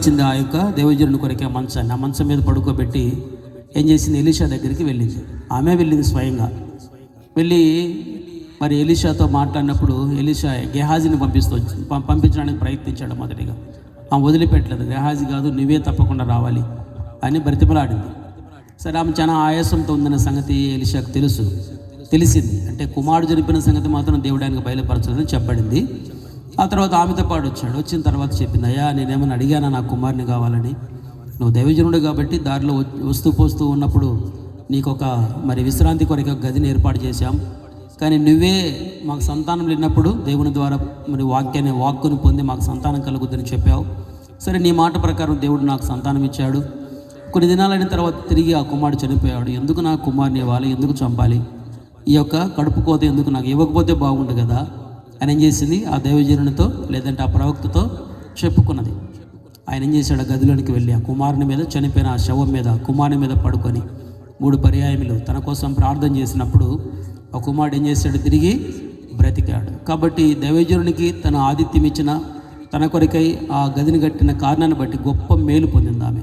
వచ్చింది ఆ యొక్క దేవజనుని కొరకే ఆ మంచాన్ని. ఆ మంచం మీద పడుకోబెట్టి ఏం చేసింది? ఎలీషా దగ్గరికి వెళ్ళింది. ఆమె వెళ్ళింది స్వయంగా. వెళ్ళి మరి ఎలీషాతో మాట్లాడినప్పుడు ఎలీషా గెహాజీని పంపిస్తూ పంపించడానికి ప్రయత్నించాడు మొదటిగా. ఆమె వదిలిపెట్టలేదు. గెహాజీ కాదు నువ్వే తప్పకుండా రావాలి అని బ్రతిమలాడింది. సరే ఆమె చాలా ఆయాసంతో ఉందన్న సంగతి ఎలిషాకు తెలుసు. తెలిసింది. అంటే కుమారుడు జరిపిన సంగతి మాత్రం దేవుడానికి ఆయనకు బయలుపరచలేదని చెప్పబడింది. ఆ తర్వాత ఆమెతో పాటు వచ్చాడు. వచ్చిన తర్వాత చెప్పింది అయ్యా నేనేమని అడిగానా నా కుమారుని కావాలని? నువ్వు దైవజనుడు కాబట్టి దారిలో వస్తూ పోస్తూ ఉన్నప్పుడు నీకు ఒక మరి విశ్రాంతి కొరకు గదిని ఏర్పాటు చేశాం. కానీ నువ్వే మాకు సంతానం లేనప్పుడు దేవుని ద్వారా మరి వాక్యాన్ని వాక్కుని పొంది మాకు సంతానం కలుగుద్దని చెప్పావు. సరే నీ మాట ప్రకారం దేవుడు నాకు సంతానం ఇచ్చాడు. కొన్ని దినాలైన తర్వాత తిరిగి ఆ కుమారుడు చనిపోయాడు. ఎందుకు నా కుమారుని ఇవ్వాలి? ఎందుకు చంపాలి? ఈ యొక్క కడుపు కోత ఎందుకు నాకు ఇవ్వకపోతే బాగుండు కదా? ఆయన ఏం చేసింది? ఆ దైవజనునితో లేదంటే ఆ ప్రవక్తతో చెప్పుకున్నది. ఆయన ఏం చేశాడు? ఆ గదిలోనికి వెళ్ళి ఆ కుమారుని మీద చనిపోయిన ఆ శవం మీద కుమారుని మీద పడుకొని మూడు పర్యాయములు తన కోసం ప్రార్థన చేసినప్పుడు ఆ కుమారుడు ఏం చేశాడు? తిరిగి బ్రతికాడు. కాబట్టి దైవజనునికి తన ఆతిథ్యం ఇచ్చిన తన కొరకై ఆ గదిని కట్టిన కారణాన్ని బట్టి గొప్ప మేలు పొందింది ఆమె.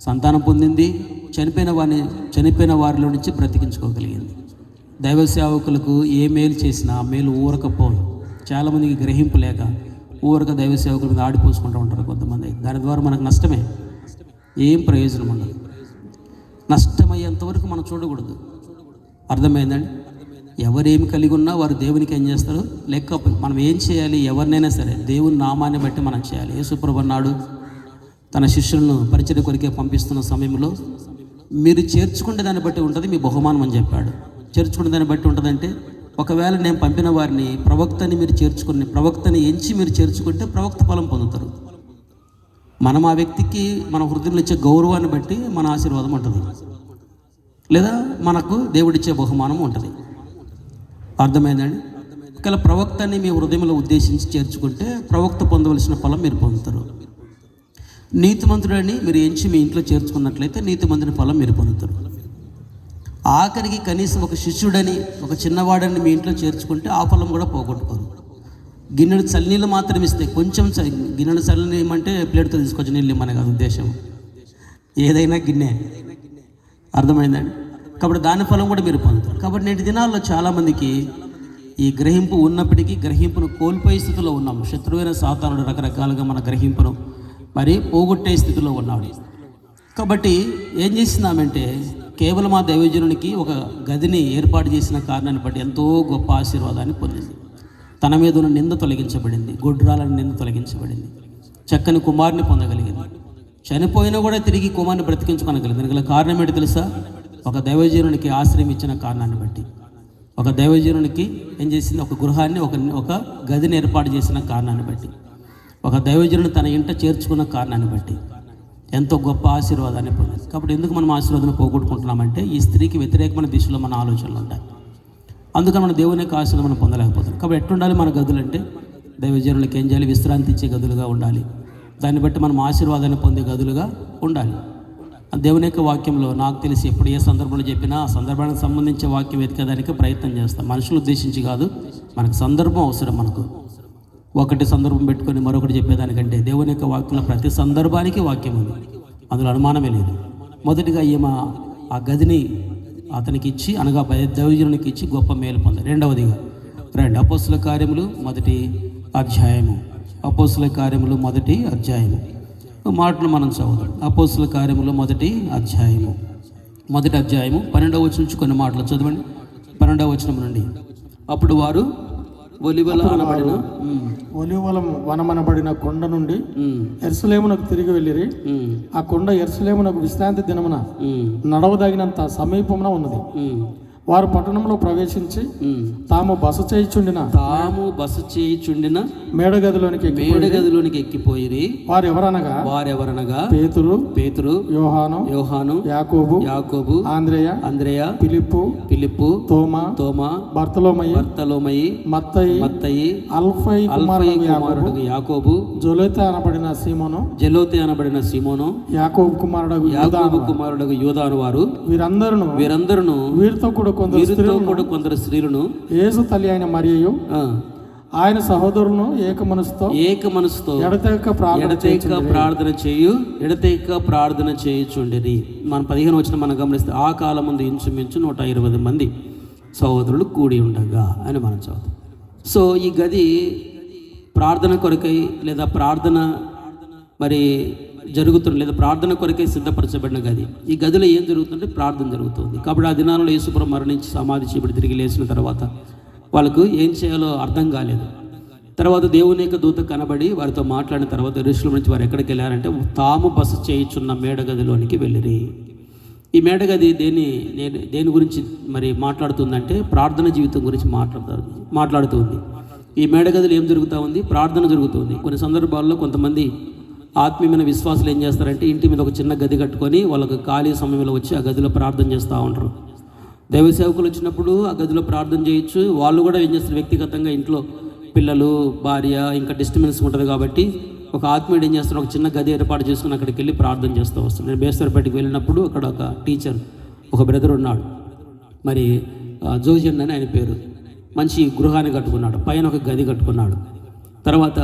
సంతానం పొందింది చనిపోయిన వారిని చనిపోయిన వారిలో నుంచి బ్రతికించుకోగలిగింది. దైవ సేవకులకు ఏ మేలు చేసినా ఆ మేలు ఊరకపోదు. చాలామందికి గ్రహింపు లేక ఊరక దైవ సేవకుల మీద ఆడిపోసుకుంటూ ఉంటారు కొంతమంది. దాని ద్వారా మనకు నష్టమే. ఏం ప్రయోజనం ఉండదు. నష్టమయ్యేంతవరకు మనం చూడకూడదు. అర్థమైందండి? ఎవరేమి కలిగి ఉన్నా వారు దేవునికి ఏం చేస్తారు? లెక్క మనం ఏం చేయాలి? ఎవరినైనా సరే దేవుని నామాన్ని బట్టి మనం చేయాలి. యేసుప్రభు అన్నాడు తన శిష్యులను పరిచయ కొరికే పంపిస్తున్న సమయంలో మీరు చేర్చుకునే దాన్ని బట్టి ఉంటుంది మీ బహుమానం అని చెప్పాడు. చేర్చుకునే దాన్ని బట్టి ఉంటుందంటే ఒకవేళ నేను పంపిన వారిని ప్రవక్తని మీరు చేర్చుకుని ప్రవక్తని ఎంచి మీరు చేర్చుకుంటే ప్రవక్త ఫలం పొందుతారు. మనం ఆ వ్యక్తికి మన హృదయంలో ఇచ్చే గౌరవాన్ని బట్టి మన ఆశీర్వాదం ఉంటుంది. లేదా మనకు దేవుడిచ్చే బహుమానం ఉంటుంది. అర్థమైందండి? ఒకవేళ ప్రవక్తని మీ హృదయంలో ఉద్దేశించి చేర్చుకుంటే ప్రవక్త పొందవలసిన ఫలం మీరు పొందుతారు. నీతిమంతుడని మీరు ఎంచి మీ ఇంట్లో చేర్చుకున్నట్లయితే నీతిమంతుని ఫలం మీరు పొందుతారు. ఆఖరికి కనీసం ఒక శిష్యుడని ఒక చిన్నవాడని మీ ఇంట్లో చేర్చుకుంటే ఆ ఫలం కూడా పోగొట్టుకోరు. గిన్నెడు చల్లనీళ్ళు మాత్రం ఇస్తే కొంచెం చ- గిన్నెడు చల్లని ఏమంటే ప్లేట్తో తీసుకొచ్చి నీళ్ళు మన కాదు ఉద్దేశం. ఏదైనా గిన్నె. అర్థమైందండి? కాబట్టి దాని ఫలం కూడా మీరు పొందుతారు. కాబట్టి నేటి దినాల్లో చాలామందికి ఈ గ్రహింపు ఉన్నప్పటికీ గ్రహింపును కోల్పోయే స్థితిలో ఉన్నాము శత్రువైన సాతానుడు రకరకాలుగా మన గ్రహింపును మరి పోగొట్టే స్థితిలో ఉన్నాడు. కాబట్టి ఏం చేస్తున్నామంటే కేవలం ఆ దైవజనునికి ఒక గదిని ఏర్పాటు చేసిన కారణాన్ని బట్టి ఎంతో గొప్ప ఆశీర్వాదాన్ని పొందింది. తన మీద ఉన్న నింద తొలగించబడింది. గొడ్రాలను నింద తొలగించబడింది. చక్కని కుమారుని పొందగలిగింది. చనిపోయినా కూడా తిరిగి కుమారుని బ్రతికించుకోనగలిగింది. గల కారణం ఏంటి తెలుసా? ఒక దైవజనునికి ఆశ్రయం ఇచ్చిన కారణాన్ని బట్టి. ఒక దైవజనునికి ఏం చేసింది? ఒక గృహాన్ని ఒక ఒక గదిని ఏర్పాటు చేసిన కారణాన్ని బట్టి. ఒక దైవజనుడు తన ఇంట చేర్చుకున్న కారణాన్ని బట్టి. ఎంతో గొప్ప ఆశీర్వాదాన్ని పొందింది. కాబట్టి ఎందుకు మనం ఆశీర్వాదాన్ని పోగొట్టుకుంటున్నామంటే ఈ స్త్రీకి వ్యతిరేకమైన దిశలో మన ఆలోచనలు ఉంటాయి అందుకని మన దేవుని యొక్క ఆశలు మనం పొందలేకపోతున్నాం. కాబట్టి ఎట్టుండాలి మన గదులు అంటే దైవజనులకు ఏం చేయాలి? విశ్రాంతి ఇచ్చే గదులుగా ఉండాలి. దాన్ని బట్టి మనం ఆశీర్వాదాన్ని పొందే గదులుగా ఉండాలి. ఆ దేవుని యొక్క వాక్యంలో నాకు తెలిసి ఎప్పుడు ఏ సందర్భంలో చెప్పినా ఆ సందర్భానికి సంబంధించే వాక్యం వెతికేదానికి ప్రయత్నం చేస్తాం. మనుషులు ఉద్దేశించి కాదు మనకు సందర్భం అవసరం మనకు. ఒకటి సందర్భం పెట్టుకొని మరొకటి చెప్పేదానికంటే దేవుని యొక్క వాక్యంలో ప్రతి సందర్భానికి వాక్యం ఉంది. అందులో అనుమానమే లేదు. మొదటిగా ఈమె ఆ గదిని అతనికి ఇచ్చి అనగా దైవజనునికి ఇచ్చి గొప్ప మేలు పొందారు. రెండవదిగా రెండు అపోస్తుల కార్యములు మొదటి అధ్యాయము. అపోసుల కార్యములు మొదటి అధ్యాయము. మాటలు మనం చదువుతాం అపోస్తుల కార్యములు మొదటి అధ్యాయము. మొదటి అధ్యాయము పన్నెండవ వచనం నుంచి కొన్ని మాటలు చదవండి. పన్నెండవ వచనం నుండి. అప్పుడు వారు ఒలివల అనబడిన? ఒలివలం వనమనబడిన కొండ నుండి ఎరుసలేమునకు తిరిగి వెళ్ళిరి. ఆ కొండ ఎరుసలేమునకు విశ్రాంతి దినమున నడవదగినంత సమీపమున ఉన్నది. వారు పట్టణంలో ప్రవేశించి. తాము బస చేయిచుండిన తాము బస చేయుచుండిన మేడగదిలోనికి ఎక్కి మేడ గదిలోనికి ఎక్కిపోయిరి. వారు ఎవరనగా వారెవరనగా? పేతురు పేతురు యోహాను యోహాను యాకోబు యాకోబు ఆంద్రేయ అంద్రేయ పిలిప్పు ఫిలిప్పు తోమా తోమా బర్తలోమయి బర్తలోమయి మత్తయి మత్తయి అల్ఫై అల్ఫై కుమారుడు యాకోబు కుమారుడు యాకోబు జొలైత అనబడిన సీమోను జలోతి అనబడిన సిమోను యాకోబు కుమారుడు యాకోబు కుమారుడు యోధాను వారు. వీరందరూ వీరందరూ వీరితో కూడా కొందరు వీరితో కూడా కొందరు స్త్రీలను యేసు తల్లి అయిన మరియయు ఆ, ఆయన సహోదరులను ఏక మనసుతో ఏక మనసుతో ఎడతెగక ప్రార్థన ఎడతెక్క ప్రార్థన చేయు ఎడతెక్క ప్రార్థన చేయుచుండేది మన పదిహేను వచ్చిన మనం గమనిస్తే ఆ కాలం ముందు ఇంచుమించు నూట ఇరవై మంది సహోదరులు కూడి ఉండగా అని మనం చదువుతాం. సో ఈ గది ప్రార్థన కొరకై లేదా ప్రార్థన మరి జరుగుతుంది లేదా ప్రార్థన కొరకే సిద్ధపరచబడిన గది. ఈ గదిలో ఏం జరుగుతుందంటే ప్రార్థన జరుగుతుంది. కాబట్టి ఆ దినాలలో యేసుపురం మరణించి సమాధి చీపడి తిరిగి లేచిన తర్వాత వాళ్ళకు ఏం చేయాలో అర్థం కాలేదు. తర్వాత దేవుని యొక్క దూత కనబడి వారితో మాట్లాడిన తర్వాత ఋషుల నుంచి వారు ఎక్కడికి వెళ్ళారంటే తాము బస చేయుచున్న మేడగదిలోనికి వెళ్ళిరి. ఈ మేడగది దేని నేను దేని గురించి మరి మాట్లాడుతుందంటే ప్రార్థన జీవితం గురించి మాట్లాడుతారు మాట్లాడుతుంది ఈ మేడగదిలో ఏం జరుగుతూ ఉంది? ప్రార్థన జరుగుతుంది కొన్ని సందర్భాల్లో కొంతమంది ఆత్మీయమైన విశ్వాసులు ఏం చేస్తారంటే ఇంటి మీద ఒక చిన్న గది కట్టుకొని వాళ్ళకి ఖాళీ సమయంలో వచ్చి ఆ గదిలో ప్రార్థన చేస్తూ ఉంటారు. దైవ సేవకులు వచ్చినప్పుడు ఆ గదిలో ప్రార్థన చేయొచ్చు. వాళ్ళు కూడా ఏం చేస్తారు వ్యక్తిగతంగా ఇంట్లో పిల్లలు భార్య ఇంకా డిస్టర్బెన్స్ ఉంటుంది కాబట్టి ఒక ఆత్మీయుడు ఏం చేస్తారు ఒక చిన్న గది ఏర్పాటు చేసుకుని అక్కడికి వెళ్ళి ప్రార్థన చేస్తూ వస్తాడు. నేను బేస్తరపేటకి వెళ్ళినప్పుడు అక్కడ ఒక టీచర్ ఒక బ్రదర్ ఉన్నాడు. మరి జోజన్ అని ఆయన పేరు. మంచి గృహాన్ని కట్టుకున్నాడు. పైన ఒక గది కట్టుకున్నాడు. తర్వాత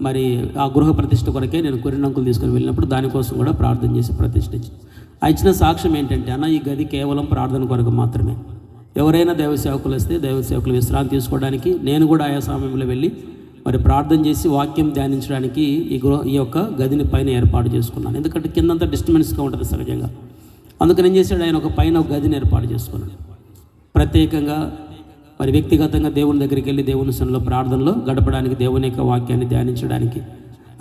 మరి ఆ గృహ ప్రతిష్ఠ కొరకే నేను కొరినంకులు తీసుకొని వెళ్ళినప్పుడు దానికోసం కూడా ప్రార్థన చేసి ప్రతిష్ఠించి ఆ ఇచ్చిన సాక్ష్యం ఏంటంటే అన్న ఈ గది కేవలం ప్రార్థన కొరకు మాత్రమే. ఎవరైనా దైవ సేవకులు వస్తే దైవ సేవకులు విశ్రాంతి తీసుకోవడానికి నేను కూడా ఆయా సమయంలో వెళ్ళి మరి ప్రార్థన చేసి వాక్యం ధ్యానించడానికి ఈ గృహ ఈ యొక్క గదిని పైన ఏర్పాటు చేసుకున్నాను. ఎందుకంటే కిందంతా డిస్టర్బెన్స్గా ఉంటుంది సహజంగా. అందుకని ఏం చేశాడు? ఆయన ఒక పైన ఒక గదిని ఏర్పాటు చేసుకున్నాడు. ప్రత్యేకంగా మరి వ్యక్తిగతంగా దేవుని దగ్గరికి వెళ్ళి దేవుని సన్నిలో ప్రార్థనలో గడపడానికి దేవుని యొక్క వాక్యాన్ని ధ్యానించడానికి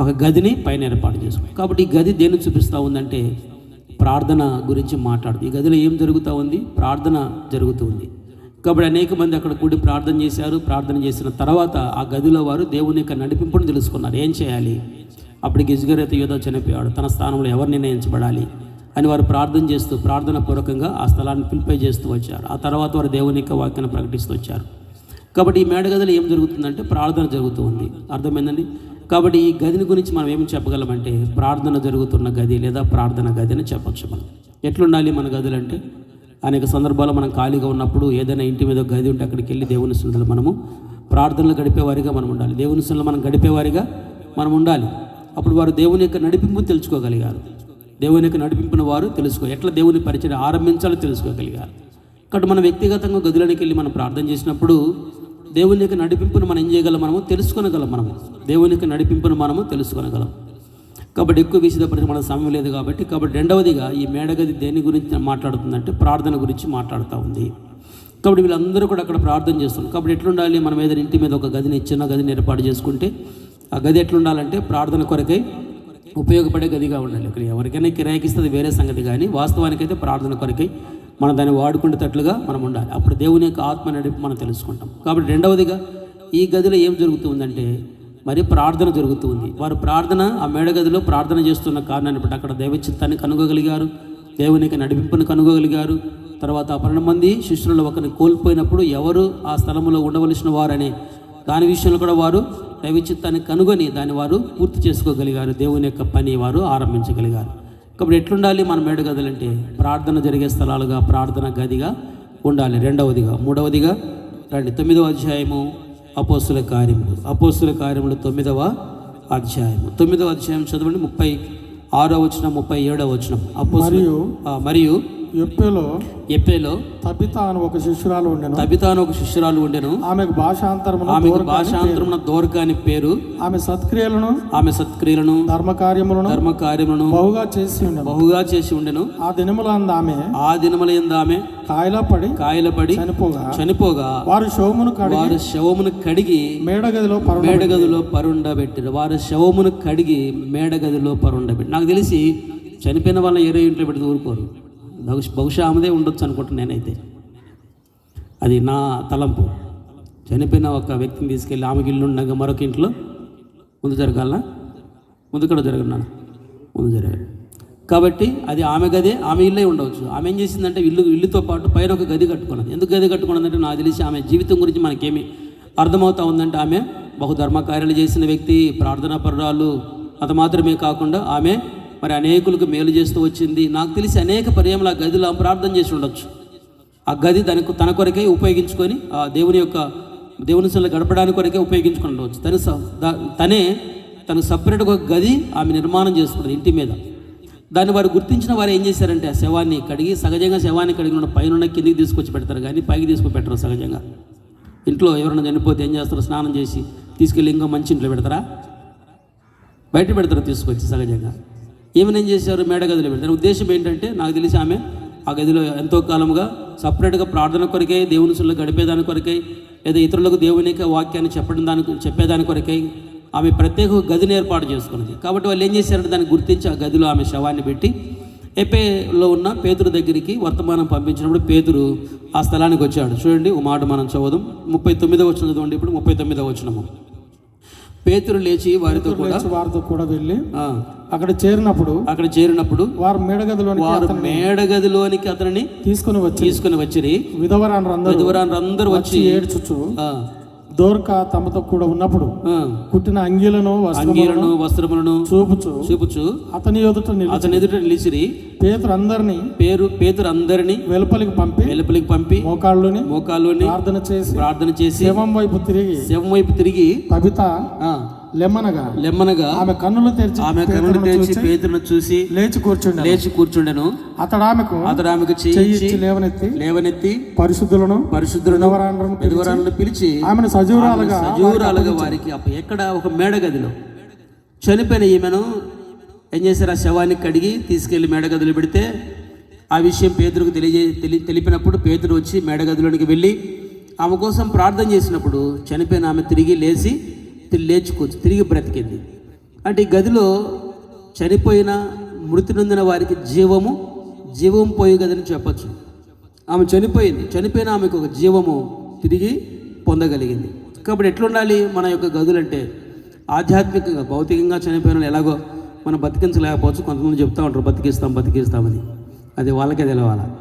ఒక గదిని పైన ఏర్పాటు చేసుకున్నాం కాబట్టి ఈ గది దేన్ని చూపిస్తూ ఉందంటే ప్రార్థన గురించి మాట్లాడుతుంది ఈ గదిలో ఏం జరుగుతూ ఉంది? ప్రార్థన జరుగుతుంది కాబట్టి అనేక మంది అక్కడ కూడి ప్రార్థన చేశారు. ప్రార్థన చేసిన తర్వాత ఆ గదిలో వారు దేవుని యొక్క నడిపింపును తెలుసుకున్నారు. ఏం చేయాలి? అప్పటికి ఇజ్గరేత యోధ చనిపోయాడు. తన స్థానంలో ఎవరు నిర్ణయించబడాలి? అని వారు ప్రార్థన చేస్తూ ప్రార్థన పూర్వకంగా ఆ స్థలాన్ని పిలిపై చేస్తూ వచ్చారు. ఆ తర్వాత వారు దేవుని యొక్క వాక్యాన్ని ప్రకటిస్తూ వచ్చారు. కాబట్టి ఈ మేడగదిలో ఏం జరుగుతుందంటే ప్రార్థన జరుగుతూ ఉంది. అర్థమైందండి? కాబట్టి ఈ గదిని గురించి మనం ఏమి చెప్పగలమంటే ప్రార్థన జరుగుతున్న గది లేదా ప్రార్థన గది అని చెప్పచ్చు మనం ఎట్లుండాలి మన గదులు అంటే? అనేక సందర్భాల్లో మనం ఖాళీగా ఉన్నప్పుడు ఏదైనా ఇంటి మీద గది ఉంటే అక్కడికి వెళ్ళి దేవుని సన్నిధిలో మనము ప్రార్థనలు గడిపేవారిగా మనం ఉండాలి. దేవుని సన్నిధిలో మనం గడిపేవారిగా మనం ఉండాలి. అప్పుడు వారు దేవుని యొక్క నడిపింపు తెలుసుకోగలిగారు. దేవునికి నడిపింపిన నడిపింపున వారు తెలుసుకో ఎట్లా దేవుని పరిచయం ఆరంభించాలో తెలుసుకోగలిగారు. కాబట్టి మనం వ్యక్తిగతంగా గదిలోనికి వెళ్ళి మనం ప్రార్థన చేసినప్పుడు దేవుని యొక్క నడిపింపును మనం ఏం చేయగలం మనము? తెలుసుకొనగలం మనము. దేవుని యొక్క నడిపింపును మనము తెలుసుకొనగలం. కాబట్టి ఎక్కువ విషయపడి మన సమయం లేదు కాబట్టి కాబట్టి రెండవదిగా ఈ మేడగది దేని గురించి మాట్లాడుతుందంటే ప్రార్థన గురించి మాట్లాడుతూ ఉంది. కాబట్టి వీళ్ళందరూ కూడా అక్కడ ప్రార్థన చేస్తున్నారు. కాబట్టి ఎట్లుండాలి? మనం ఏదైనా ఇంటి మీద ఒక గదిని ఇచ్చిన గదిని ఏర్పాటు చేసుకుంటే ఆ గది ఎట్లుండాలంటే ప్రార్థన కొరకై ఉపయోగపడే గదిగా ఉండాలి ఇక్కడ ఎవరికైనా కిరాయికి వేరే సంగతి కానీ వాస్తవానికైతే ప్రార్థన కొరకై మనం దాన్ని వాడుకునేటట్లుగా మనం ఉండాలి. అప్పుడు దేవుని యొక్క ఆత్మ నడిపి మనం తెలుసుకుంటాం. కాబట్టి రెండవదిగా ఈ గదిలో ఏం జరుగుతుందంటే మరి ప్రార్థన జరుగుతుంది. వారు ప్రార్థన ఆ మేడగదిలో ప్రార్థన చేస్తున్న కారణాన్ని బట్టి అక్కడ దైవ చిత్తాన్ని కనుగోగలిగారు. దేవుని యొక్క నడిపింపును కనుగొగలిగారు. తర్వాత పన్నెండు మంది శిష్యులలో ఒకరిని కోల్పోయినప్పుడు ఎవరు ఆ స్థలంలో ఉండవలసిన వారనే దాని విషయంలో కూడా వారు దైవ చిత్తాన్ని కనుగొని దాన్ని వారు పూర్తి చేసుకోగలిగారు. దేవుని యొక్క పని వారు ఆరంభించగలిగారు. కాబట్టి ఎట్లుండాలి మన మేడగదులంటే ప్రార్థన జరిగే స్థలాలుగా ప్రార్థన గదిగా ఉండాలి. రెండవదిగా మూడవదిగా రండి. తొమ్మిదవ అధ్యాయము అపోస్తుల కార్యములు. అపోస్తుల కార్యములు తొమ్మిదవ అధ్యాయము. తొమ్మిదవ అధ్యాయం చదవండి. ముప్పై ఆరో వచ్చిన ముప్పై ఏడవ వచ్చిన అపోస్తుల మరియు ఎప్పేలో? ఎప్పేలో? తబిత అని ఒక శిష్యురాలు ఉండెను. తబితాను ఒక శిష్యురాలు ఉండెను. ఆమెకు భాషాంతరమును ఆమెకు భాషాంతరమున దోర్క అని పేరు. ఆమె సత్క్రియలను ఆమె సత్క్రియలను ధర్మ కార్యములను ధర్మ కార్యములను బహుగా చేసి ఉండెను. బహుగా చేసి ఉండెను. ఆ దినములందు ఆమె ఆ దినములందు ఆమె కాయలపడి కాయలపడి చనిపోగా చనిపోగా వారు శవమును కడిగి వారు శవమును కడిగి మేడగదిలో మేడగదిలో పరుండబెట్టారు. వారు శవమును కడిగి మేడగదిలో పరుండబెట్టి నాకు తెలిసి చనిపోయిన వాళ్ళని ఏరే ఇంట్లో పెడితే ఊరుకోరు. బహుశా బహుశా ఆమెదే ఉండొచ్చు అనుకుంటున్నా నేనైతే. అది నా తలంపు. చనిపోయిన ఒక వ్యక్తిని తీసుకెళ్ళి ఆమెకి ఇల్లు ఉండగా మరొక ఇంట్లో ముందు జరగాలనా? ముందు కూడా జరగన్నాను ముందు జరగాలి. కాబట్టి అది ఆమె గదే ఆమె ఇల్లే ఉండవచ్చు. ఆమె ఏం చేసిందంటే ఇల్లు ఇల్లుతో పాటు పైన ఒక గది కట్టుకున్నది. ఎందుకు గది కట్టుకున్నదంటే నాకు తెలిసి ఆమె జీవితం గురించి మనకేమి అర్థమవుతా ఉందంటే ఆమె బహుధర్మ కార్యాలు చేసిన వ్యక్తి ప్రార్థనా పరురాలు అది మాత్రమే కాకుండా ఆమె మరి అనేకులకు మేలు చేస్తూ వచ్చింది. నాకు తెలిసి అనేక పర్యాములు ఆ గదిలో ప్రార్థన చేసి ఉండొచ్చు. ఆ గది దానికి తన కొరకే ఉపయోగించుకొని ఆ దేవుని యొక్క దేవుని సన్నిధిలో గడపడానికి కొరకే ఉపయోగించుకుండవచ్చు తను స- తనే తను సపరేట్గా ఒక గది ఆమె నిర్మాణం చేసుకున్నది ఇంటి మీద. దాన్ని వారు గుర్తించిన వారు ఏం చేశారంటే ఆ శవాన్ని కడిగి సహజంగా శవాన్ని కడిగి ఉన్న పైన కిందికి తీసుకొచ్చి పెడతారు. కానీ పైకి తీసుకొని పెట్టరు సహజంగా. ఇంట్లో ఎవరైనా చనిపోతే ఏం చేస్తారు? స్నానం చేసి తీసుకెళ్ళి ఇంకా మంచి ఇంట్లో పెడతారా? బయట పెడతారు తీసుకొచ్చి సహజంగా? ఏమైనా చేశారు మేడ గదిలో దాని ఉద్దేశం ఏంటంటే నాకు తెలిసి ఆమె ఆ గదిలో ఎంతో కాలముగా సపరేట్గా ప్రార్థన కొరకై దేవుని సుల్లో గడిపేదాని కొరకై లేదా ఇతరులకు దేవుని యొక్క వాక్యాన్ని చెప్పడం దానికి చెప్పేదాని కొరకై ఆమె ప్రత్యేక గదిని ఏర్పాటు చేసుకున్నది. కాబట్టి వాళ్ళు ఏం చేశారంటే దాన్ని గుర్తించి ఆ గదిలో ఆమె శవాన్ని పెట్టి ఎపేలో ఉన్న పేతురు దగ్గరికి వర్తమానం పంపించినప్పుడు పేతురు ఆ స్థలానికి వచ్చాడు. చూడండి ఒక మాట మనం చదువుదాం. ముప్పై తొమ్మిదో వచ్చిన చదవండి ఇప్పుడు ముప్పై తొమ్మిదో వచ్చినము పేతురు లేచి వారితో కూడా వారితో కూడా వెళ్ళి ఆ, అక్కడ చేరినప్పుడు అక్కడ చేరినప్పుడు వారు మేడగదిలోనికి వారు మేడగదిలోనికి అతనిని తీసుకుని వచ్చి తీసుకుని విధవరాండ్రందరూ విధవరాలు అందరూ వచ్చి ఏడ్చుచు దోర్క తమతో కూడా ఉన్నప్పుడు కుట్టిన అంగీలను అంగీలను వస్త్రములను చూపుచు. చూపుచు. అతని ఎదుట అతని ఎదుట నిలిచిరి. పేతురు అందరినీ పేరు పేతురు అందరిని వెలుపలికి పంపి వెలుపలికి పంపి మోకాళ్ళుని మోకాల్లోని ప్రార్థన చేసి ప్రార్థన చేసి శవం వైపు తిరిగి శవం వైపు తిరిగి కవిత లెమ్మనగా. లెమ్మనగా. ఆమె కన్నులు తెరిచి ఆమె కన్నులు తెరిచి పేతురును చూసి లేచి కూర్చుండ లేచి కూర్చుండెను. అతడు ఆమెకు అతడు ఆమెకు చేయించి లేవనెత్తి లేవనెత్తి పరిశుద్ధులను పరిశుద్ధులను విధవరాండ్రను పిలిచి ఆమెను సజీవురాలుగా సజీవురాలుగా వారికి ఎక్కడ ఒక మేడగదిలో చనిపోయిన ఈమెను ఏం చేశారు? ఆ శవాన్ని కడిగి తీసుకెళ్ళి మేడగదిలో పెడితే ఆ విషయం పేదరుకు తెలియజే తెలి తెలిపినప్పుడు పేదరు వచ్చి మేడగదిలోనికి వెళ్ళి ఆమె కోసం ప్రార్థన చేసినప్పుడు చనిపోయిన ఆమె తిరిగి లేచి తిరిగి లేచి తిరిగి బ్రతికింది. అంటే ఈ గదిలో చనిపోయిన మృతి నొందిన వారికి జీవము జీవం పోయే గదని చెప్పచ్చు. ఆమె చనిపోయింది. చనిపోయిన ఆమెకు ఒక జీవము తిరిగి పొందగలిగింది. కాబట్టి ఎట్లుండాలి మన యొక్క గదులంటే ఆధ్యాత్మికంగా భౌతికంగా చనిపోయిన ఎలాగో మనం బతికించలేకపోవచ్చు. కొంతమంది చెప్తా ఉంటారు బతికిస్తాం బతికిస్తామని. అది వాళ్ళకే తెలవాల?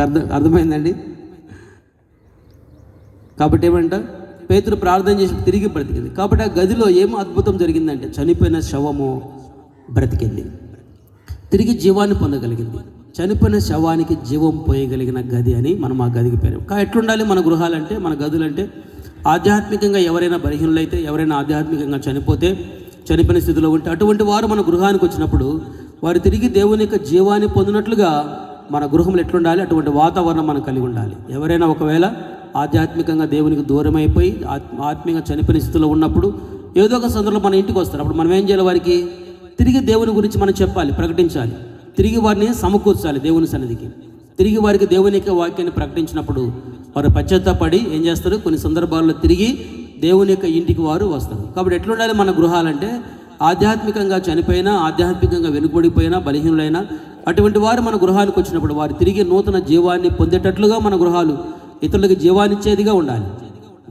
అర్థం అర్థమైందండి? కాబట్టి ఏమంట పేతురు ప్రార్థన చేసి తిరిగి బ్రతికింది. కాబట్టి ఆ గదిలో ఏం అద్భుతం జరిగిందంటే చనిపోయిన శవము బ్రతికింది. తిరిగి జీవాన్ని పొందగలిగింది. చనిపోయిన శవానికి జీవం పోయగలిగిన గది అని మనం ఆ గదికి పేరు. కా ఎట్లుండాలి మన గృహాలంటే మన గదులంటే? ఆధ్యాత్మికంగా ఎవరైనా బలహీనులైతే ఎవరైనా ఆధ్యాత్మికంగా చనిపోతే చనిపోయిన స్థితిలో ఉంటే అటువంటి వారు మన గృహానికి వచ్చినప్పుడు వారు తిరిగి దేవుని యొక్క జీవాన్ని పొందినట్లుగా మన గృహంలో ఎట్లుండాలి? అటువంటి వాతావరణం మనం కలిగి ఉండాలి. ఎవరైనా ఒకవేళ ఆధ్యాత్మికంగా దేవునికి దూరమైపోయి అయిపోయి ఆత్మీయంగా చనిపోయిన స్థితిలో ఉన్నప్పుడు ఏదో ఒక సందర్భంలో మన ఇంటికి వస్తారు. అప్పుడు మనం ఏం చేయాలి వారికి? తిరిగి దేవుని గురించి మనం చెప్పాలి ప్రకటించాలి. తిరిగి వారిని సమకూర్చాలి దేవుని సన్నిధికి. తిరిగి వారికి దేవుని యొక్క వాక్యాన్ని ప్రకటించినప్పుడు వారు పశ్చాత్తాపడి ఏం చేస్తారు? కొన్ని సందర్భాల్లో తిరిగి దేవుని యొక్క ఇంటికి వారు వస్తారు. కాబట్టి ఎట్లుండాలి మన గృహాలంటే ఆధ్యాత్మికంగా చనిపోయినా ఆధ్యాత్మికంగా వెనుకబడిపోయినా బలహీనులైనా అటువంటి వారు మన గృహానికి వచ్చినప్పుడు వారు తిరిగి నూతన జీవాన్ని పొందేటట్లుగా మన గృహాలు ఇతరులకు జీవాన్నిచ్చేదిగా ఉండాలి.